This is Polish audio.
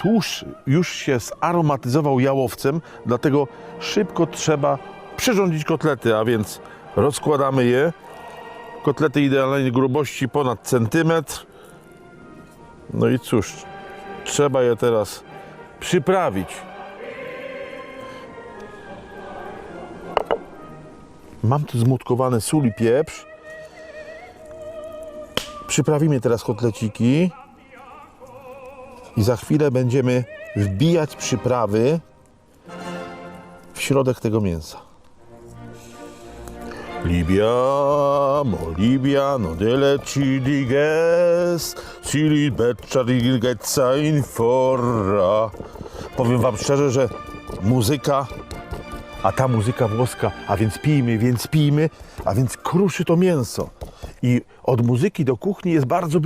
Tłuszcz już się zaromatyzował jałowcem, dlatego szybko trzeba przyrządzić kotlety, a więc rozkładamy je. Kotlety idealnej grubości ponad centymetr. No i cóż, trzeba je teraz przyprawić. Mam tu zmutkowany sól i pieprz. Przyprawimy teraz kotleciki i za chwilę będziemy wbijać przyprawy w środek tego mięsa. Libiamo, Libiano delle ciliges, cili beccia rigezza in forra. Powiem wam szczerze, że muzyka, a ta muzyka włoska, a więc pijmy, więc pijmy, a więc kruszy to mięso. I od muzyki do kuchni jest bardzo.